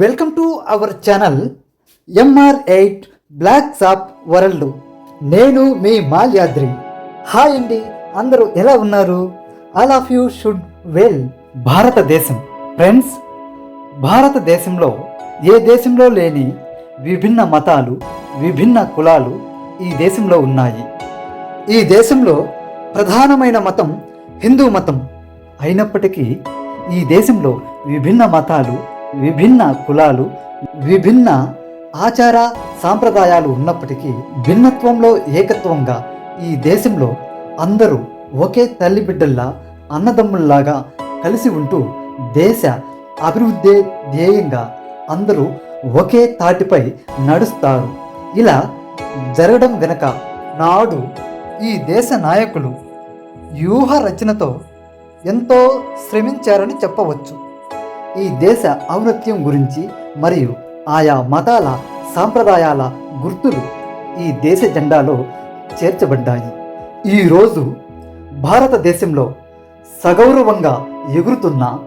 Welcome to our channel MR eight black shop world నేను మీ Malyadri. Hi అండి. అందరూ ఎలా ఉన్నారు? All of you should well భారతదేశం. ఫ్రెండ్స్ భారతదేశంలో ఏ దేశంలో లేని విభిన్న మతాలు విభిన్న కులాలు ఈ దేశంలో ఉన్నాయి. ఈ దేశంలో ప్రధానమైన మతం హిందూ మతం. అయినప్పటికీ ఈ దేశంలో విభిన్న మతాలు విభిన్న కులాలు విభిన్న ఆచార సాంప్రదాయాలు ఉన్నప్పటికీ భిన్నత్వంలో ఏకత్వంగా ఈ దేశంలో అందరూ ఒకే తల్లి బిడ్డల్లా అన్నదమ్ముల్లాగా కలిసి ఉంటూ దేశ అభివృద్ధి ధ్యేయంగా అందరూ ఒకే తాటిపై నడుస్తారు. ఇలా జరగడం వెనక నాడు ఈ దేశ నాయకులు వ్యూహ రచనతో ఎంతో శ్రమించారని చెప్పవచ్చు. ఈ దేశ ఔన్నత్యం గురించి మరియు ఆయా మతాల సాంప్రదాయాల గుర్తులు ఈ దేశ జెండాలో చేర్చబడ్డాయి. ఈరోజు భారతదేశంలో సగౌరవంగా ఎగురుతున్న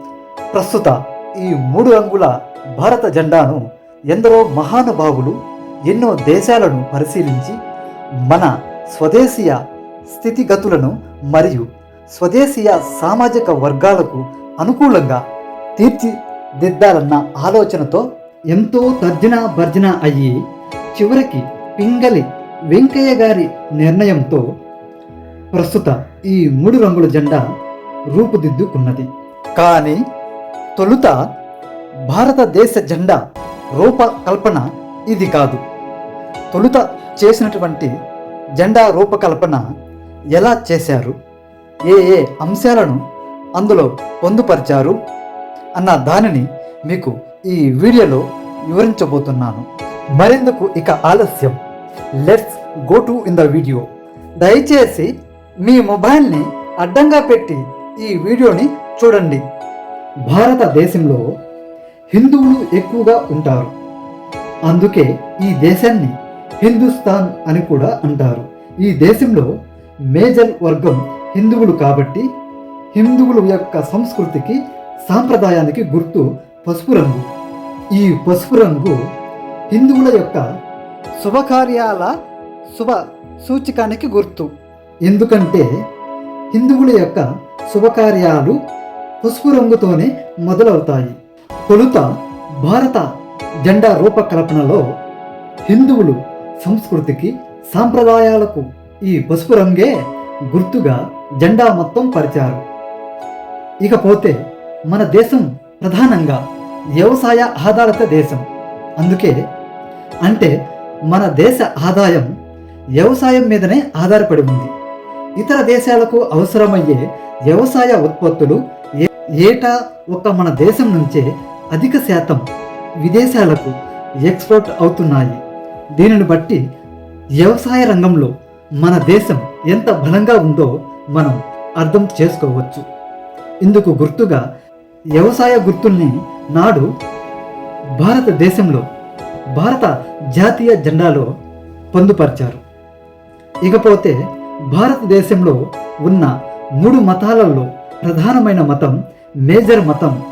ప్రస్తుత ఈ మూడు రంగుల భారత జెండాను ఎందరో మహానుభావులు ఎన్నో దేశాలను పరిశీలించి మన స్వదేశీయ స్థితిగతులను మరియు స్వదేశీయ సామాజిక వర్గాలకు అనుకూలంగా తీర్చిదిద్దాలన్న ఆలోచనతో ఎంతో తర్జన భర్జన అయ్యి చివరికి పింగలి వెంకయ్య గారి నిర్ణయంతో ప్రస్తుత ఈ మూడు రంగుల జెండా రూపుదిద్దుకున్నది. కానీ తొలుత భారతదేశ జెండా రూపకల్పన ఇది కాదు. తొలుత చేసినటువంటి జెండా రూపకల్పన ఎలా చేశారు? ఏ ఏ అంశాలను అందులో పొందుపరిచారు? అన్న దానిని మీకు ఈ వీడియోలో వివరించబోతున్నాను. మరెందుకు ఇక ఆలస్యం? Let's go to in the video దయచేసి మీ మొబైల్ని అడ్డంగా పెట్టి ఈ వీడియోని చూడండి. భారతదేశంలో హిందువులు ఎక్కువగా ఉంటారు. అందుకే ఈ దేశాన్ని హిందుస్థాన్ అని కూడా అంటారు. ఈ దేశంలో మేజర్ వర్గం హిందువులు కాబట్టి హిందువుల యొక్క సంస్కృతికి సాంప్రదాయానికి గుర్తు పసుపు రంగు. ఈ పసుపు రంగు హిందువుల యొక్క శుభకార్యాల శుభ సూచికానికి గుర్తు. ఎందుకంటే హిందువుల యొక్క శుభకార్యాలు పసుపు రంగుతోనే మొదలవుతాయి. తొలుత భారత జెండా రూపకల్పనలో హిందువులు సంస్కృతికి సాంప్రదాయాలకు ఈ పసుపు రంగే గుర్తుగా జెండా మొత్తం పరిచారు. ఇకపోతే మన దేశం ప్రధానంగా వ్యవసాయ ఆధారిత దేశం. అందుకే అంటే మన దేశ ఆదాయం వ్యవసాయం మీదనే ఆధారపడి ఉంది. ఇతర దేశాలకు అవసరమయ్యే వ్యవసాయ ఉత్పత్తులు ఏటా ఒక మన దేశం నుంచే అధిక శాతం విదేశాలకు ఎక్స్పోర్ట్ అవుతున్నాయి. దీనిని బట్టి వ్యవసాయ రంగంలో మన దేశం ఎంత బలంగా ఉందో మనం అర్థం చేసుకోవచ్చు. ఇందుకు గుర్తుగా వ్యవసాయ గుర్తుల్ని నాడు భారతదేశంలో భారత జాతీయ జెండాలో పొందుపరిచారు. ఇకపోతే భారతదేశంలో ఉన్న మూడు మతాలలో ప్రధానమైన మతం మేజర్ మతం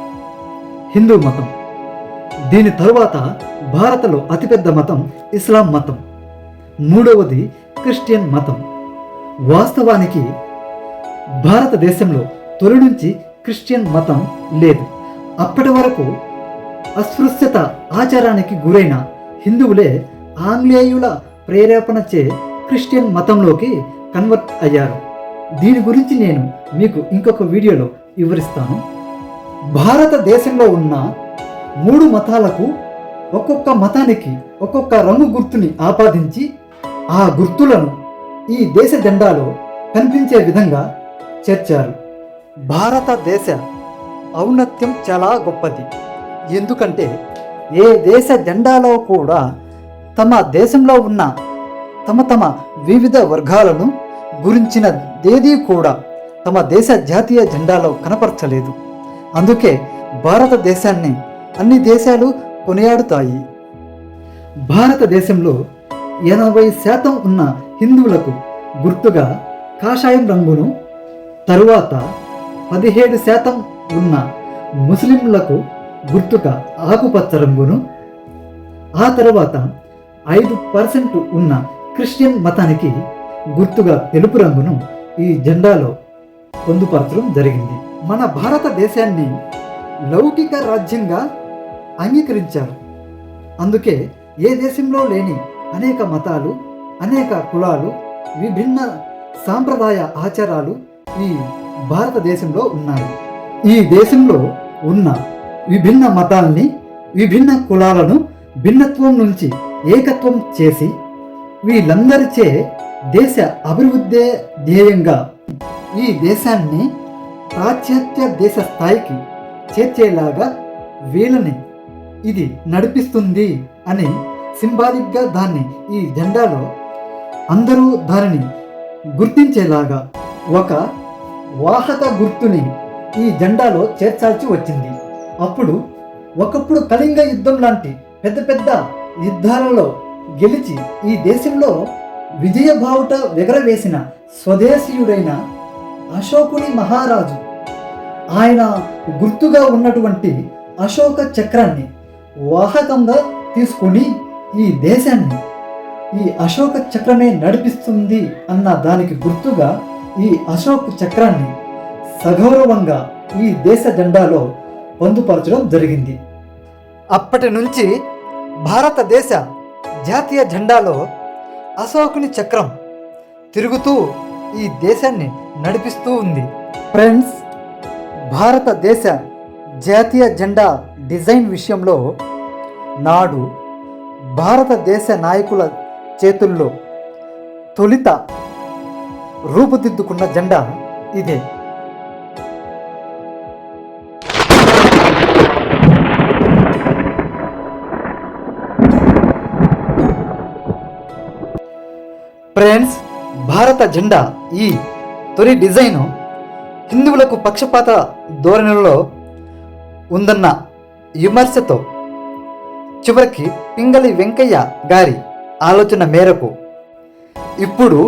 హిందూ మతం. దీని తరువాత భారత్లో అతిపెద్ద మతం ఇస్లాం మతం. మూడవది క్రిస్టియన్ మతం. వాస్తవానికి భారతదేశంలో తొలి నుంచి క్రిస్టియన్ మతం లేదు. అప్పటి వరకు అస్పృశ్యత ఆచారానికి గురైన హిందువులే ఆంగ్లేయుల ప్రేరేపణచే క్రిస్టియన్ మతంలోకి కన్వర్ట్ అయ్యారు. దీని గురించి నేను మీకు ఇంకొక వీడియోలో వివరిస్తాను. భారతదేశంలో ఉన్న మూడు మతాలకు ఒక్కొక్క మతానికి ఒక్కొక్క రంగు గుర్తుని ఆపాదించి ఆ గుర్తులను ఈ దేశ జెండాలో కనిపించే విధంగా చేర్చారు. భారతదేశ ఔన్నత్యం చాలా గొప్పది. ఎందుకంటే ఏ దేశ జెండాలో కూడా తమ దేశంలో ఉన్న తమ తమ వివిధ వర్గాలను గురించిన దేదీ కూడా తమ దేశ జాతీయ జెండాలో కనపరచలేదు. అందుకే భారతదేశాన్ని అన్ని దేశాలు కొనియాడుతాయి. భారతదేశంలో ఎనభై శాతం ఉన్న హిందువులకు గుర్తుగా కాషాయం రంగును తరువాత పదిహేడు శాతం ఉన్న ముస్లింలకు గుర్తుగా ఆకుపచ్చ రంగును ఆ తర్వాత ఐదు పర్సెంట్ ఉన్న క్రిస్టియన్ మతానికి గుర్తుగా తెలుపు రంగును ఈ జెండాలో పొందుపరచడం జరిగింది. మన భారతదేశాన్ని లౌకిక రాజ్యంగా అంగీకరించారు. అందుకే ఏ దేశంలో లేని అనేక మతాలు అనేక కులాలు విభిన్న సాంప్రదాయ ఆచారాలు ఈ భారతదేశంలో ఉన్నాయి ఈ దేశంలో ఉన్న విభిన్న మతాల్ని విభిన్న కులాలను భిన్నత్వం నుంచి ఏకత్వం చేసి వీళ్ళందరిచే దేశ అభివృద్ధే ధ్యేయంగా ఈ దేశాన్ని పాశ్చాత్య దేశ స్థాయికి చేర్చేలాగా వీళ్ళని ఇది నడిపిస్తుంది అని సింబాలిక్గా దాన్ని ఈ జెండాలో అందరూ దానిని గుర్తించేలాగా ఒక వాహక గుర్తుని ఈ జెండాలో చేర్చాల్సి వచ్చింది. అప్పుడు ఒకప్పుడు కళింగ యుద్ధం లాంటి పెద్ద పెద్ద యుద్ధాలలో గెలిచి ఈ దేశంలో విజయబావుట ఎగరవేసిన స్వదేశీయుడైన అశోకుని మహారాజు. ఆయన గుర్తుగా ఉన్నటువంటి అశోక చక్రాన్ని వాహకంగా తీసుకొని ఈ దేశాన్ని ఈ అశోక చక్రమే నడిపిస్తుంది అన్న దానికి గుర్తుగా ఈ అశోక్ చక్రాన్ని సగౌరవంగా ఈ దేశ జెండాలో పొందుపరచడం జరిగింది. అప్పటి నుంచి భారతదేశ జాతీయ జెండాలో అశోకుని చక్రం తిరుగుతూ ఈ దేశాన్ని నడిపిస్తూ ఉంది. ఫ్రెండ్స్ భారతదేశ జాతీయ జెండా డిజైన్ విషయంలో నాడు భారతదేశ నాయకుల చేతుల్లో తొలిత రూపుదిద్దుకున్న జెండా ఇదే. ఫ్రెండ్స్ భారత జెండా ఈ తొలి డిజైన్ హిందువులకు పక్షపాత ధోరణిలో ఉందన్న విమర్శతో చివరికి పింగళి వెంకయ్య గారి ఆలోచన మేరకు ఇప్పుడు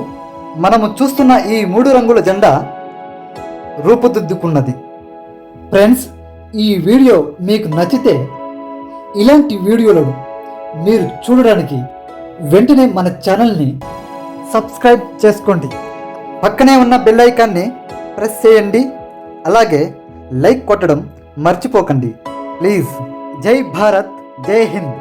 మనము చూస్తున్న ఈ మూడు రంగుల జెండా రూపుదిద్దుకున్నది. ఫ్రెండ్స్ ఈ వీడియో మీకు నచ్చితే ఇలాంటి వీడియోలను మీరు చూడడానికి వెంటనే మన ఛానల్ని సబ్స్క్రైబ్ చేసుకోండి. పక్కనే ఉన్న బెల్ ఐకాన్ని ప్రెస్ చేయండి. అలాగే లైక్ కొట్టడం మర్చిపోకండి. ప్లీజ్. జై భారత్ జై హింద్.